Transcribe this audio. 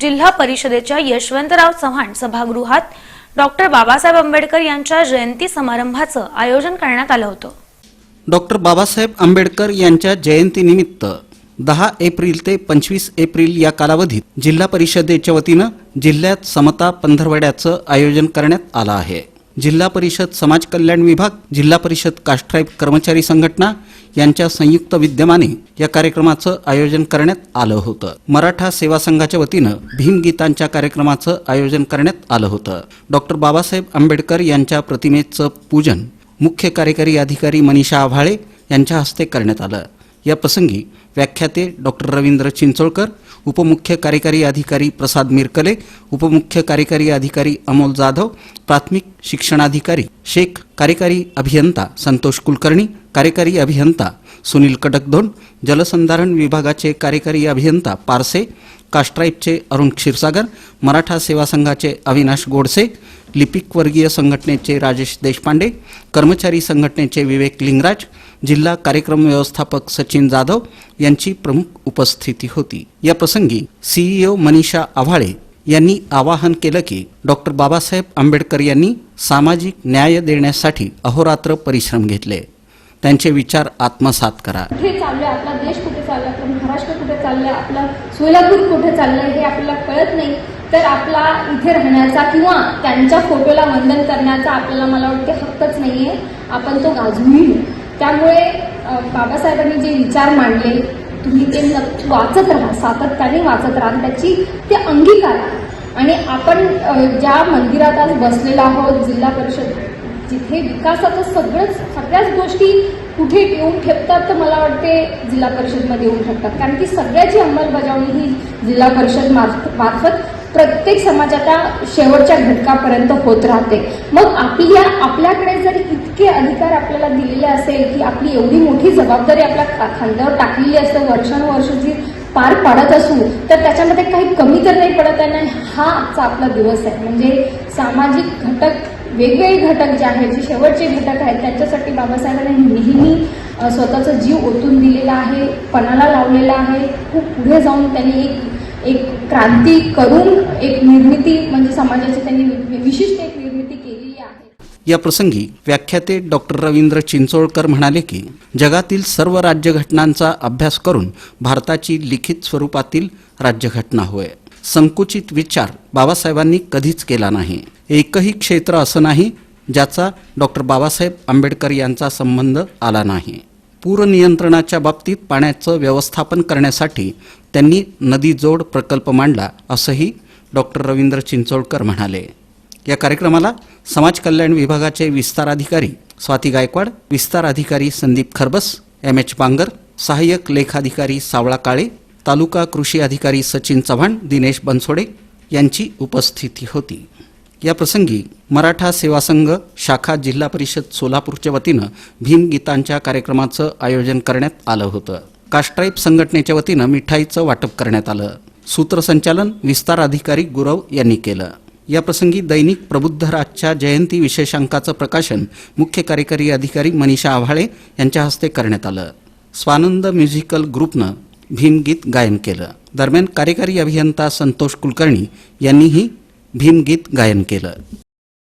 जिल्हा परिषदेच्या यशवंतराव चव्हाण सभागृहात डॉक्टर बाबासाहेब आंबेडकर यांच्या जयंती समारंभाचं आयोजन करण्यात आलं होतं. डॉक्टर बाबासाहेब आंबेडकर यांच्या जयंतीनिमित्त दहा एप्रिल ते पंचवीस एप्रिल या कालावधीत जिल्हा परिषदेच्या वतीनं जिल्ह्यात समता पंधरवड्याचं आयोजन करण्यात आलं आहे. जिल्हा परिषद समाज कल्याण विभाग जिल्हा परिषद कास्ट्राईब कर्मचारी संघटना यांच्या संयुक्त विद्यमाने या कार्यक्रमाचं आयोजन करण्यात आलं होतं. मराठा सेवा संघाच्या वतीनं भीमगीतांच्या कार्यक्रमाचं आयोजन करण्यात आलं होतं. डॉक्टर बाबासाहेब आंबेडकर यांच्या प्रतिमेचं पूजन मुख्य कार्यकारी अधिकारी मनीषा आव्हाळे यांच्या हस्ते करण्यात आलं. या प्रसंगी व्याख्याते डॉक्टर रवींद्र चिंचोळकर उपमुख्य कार्यकारी अधिकारी प्रसाद मिरकले उपमुख्य कार्यकारी अधिकारी अमोल जाधव प्राथमिक शिक्षणाधिकारी शेख कार्यकारी अभियंता संतोष कुलकर्णी कार्यकारी अभियंता सुनील कटकधोन जलसंधारण विभागाचे कार्यकारी अभियंता पारसे कास्ट्राईबचे अरुण क्षीरसागर मराठा सेवा संघाचे अविनाश गोडसे लिपिक वर्गीय संघटनेचे राजेश देशपांडे कर्मचारी संघटनेचे विवेक लिंगराज जिल्हा कार्यक्रम व्यवस्थापक सचिन जाधव यांची प्रमुख उपस्थिती होती. या प्रसंगी सीईओ मनीषा आव्हाळे यांनी आवाहन केलं की डॉक्टर बाबासाहेब आंबेडकर यांनी सामाजिक न्याय देण्यासाठी अहोरात्र परिश्रम घेतले. त्यांचे विचार आत्मसात करा. कुठे चालले आपला देश कुठे चालला? आपलं महाराष्ट्र कुठे चालला? आपला सोलापूर कुठे चाललंय? हे आपल्याला कळत नाही. तर आपला इथे राहण्याचा किंवा त्यांच्या फोटोला वंदन करण्याचा आपल्याला मला वाटते हक्कच नाहीये. आपण तो गाजवूही घेऊ. त्यामुळे बाबासाहेबांनी जे विचार मांडले तुम्ही ते नक्की वाचत राहा सातत्याने वाचत राहा. त्याची ते अंगीकारा आणि आपण ज्या मंदिरात आज बसलेलो आहोत जिल्हा परिषद जिथे विकासाचं सगळंच सगळ्याच गोष्टी कुठे येऊन ठेपतात तर मला वाटते जिल्हा परिषदमध्ये येऊन ठेवतात कारण की सगळ्याची अंमलबजावणी ही जिल्हा परिषद मार्फत प्रत्येक समाजाच्या शेवटच्या घटकापर्यंत होत राहते. मग आपल्या आपल्याकडे जर इतके अधिकार आपल्याला दिलेले असेल की आपली एवढी मोठी जबाबदारी आपल्या खांद्यावर टाकलेली असते वर्षानुवर्षाची पार पाडत असू तर त्याच्यामध्ये काही कमी तर नाही पडत आहे ना हा आजचा आपला दिवस आहे. म्हणजे सामाजिक घटक वेगवेगळे घटक जे आहेत जे शेवटचे घटक आहेत त्यांच्यासाठी बाबासाहेबांनी नेहमी स्वतःचा जीव ओतून दिलेला आहे पणाला लावलेला आहे. खूप पुढे जाऊन त्यांनी एक एक क्रांती करून एक निर्मिती म्हणजे समाजाची त्यांनी विशिष्ट एक निर्मिती केलेली आहे. या प्रसंगी व्याख्याते डॉक्टर रवींद्र चिंचोळकर म्हणाले की जगातील सर्व राज्यघटनांचा अभ्यास करून भारताची लिखित स्वरूपातील राज्यघटना होय. संकुचित विचार बाबासाहेबांनी कधीच केला नाही. एकही क्षेत्र असं नाही ज्याचा डॉक्टर बाबासाहेब आंबेडकर यांचा संबंध आला नाही. पूरनियंत्रणाच्या बाबतीत पाण्याचं व्यवस्थापन करण्यासाठी त्यांनी नदी जोड प्रकल्प मांडला असंही डॉक्टर रवींद्र चिंचोळकर म्हणाले. या कार्यक्रमाला समाज कल्याण विभागाचे विस्तार अधिकारी स्वाती गायकवाड विस्तार अधिकारी संदीप खरबस एम एच बांगर सहाय्यक लेखाधिकारी सावळा काळे तालुका कृषी अधिकारी सचिन चव्हाण दिनेश बनसोडे यांची उपस्थिती होती. या प्रसंगी मराठा सेवा संघ शाखा जिल्हा परिषद सोलापूरच्या वतीनं भीमगीतांच्या कार्यक्रमाचं आयोजन करण्यात आलं होतं. कास्ट्राईब संघटनेच्या वतीनं मिठाईचं वाटप करण्यात आलं. सूत्रसंचालन विस्तार अधिकारी गुरव यांनी केलं. या प्रसंगी दैनिक प्रबुद्धराजच्या जयंती विशेषांकाचं प्रकाशन मुख्य कार्यकारी अधिकारी मनीषा आव्हाळे यांच्या हस्ते करण्यात आलं. स्वानंद म्युझिकल ग्रुपनं भीमगीत गायन केलं. दरम्यान कार्यकारी अभियंता संतोष कुलकर्णी यांनीही भीमगीत गायन केलं.